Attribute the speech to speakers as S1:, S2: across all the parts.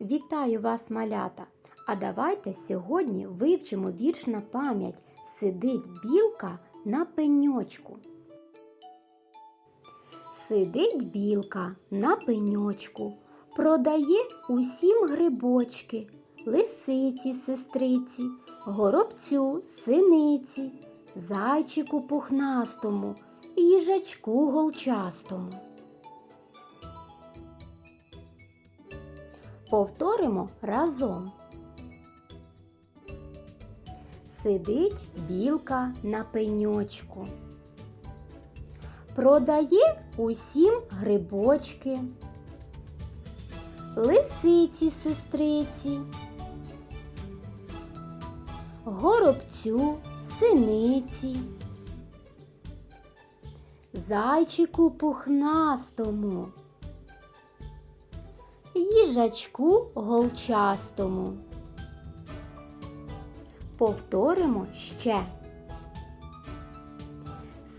S1: Вітаю вас, малята! А давайте сьогодні вивчимо вірш на пам'ять Сидить білка на пеньочку. Сидить білка на пеньочку, продає усім грибочки, лисиці сестриці, горобцю синиці, зайчику пухнастому, їжачку голчастому. Повторимо разом. Сидить білка на пеньочку. Продає усім грибочки, лисиці сестриці, горобцю синиці, зайчику пухнастому їжачку голчастому. Повторимо ще.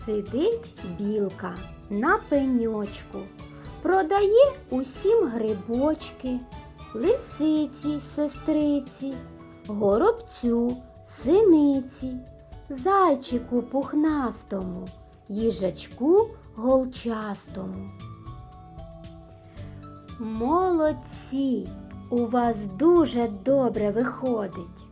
S1: Сидить білка на пеньочку, продає усім грибочки, лисиці сестриці, горобцю синиці, зайчику пухнастому, їжачку голчастому. Молодці! У вас дуже добре виходить.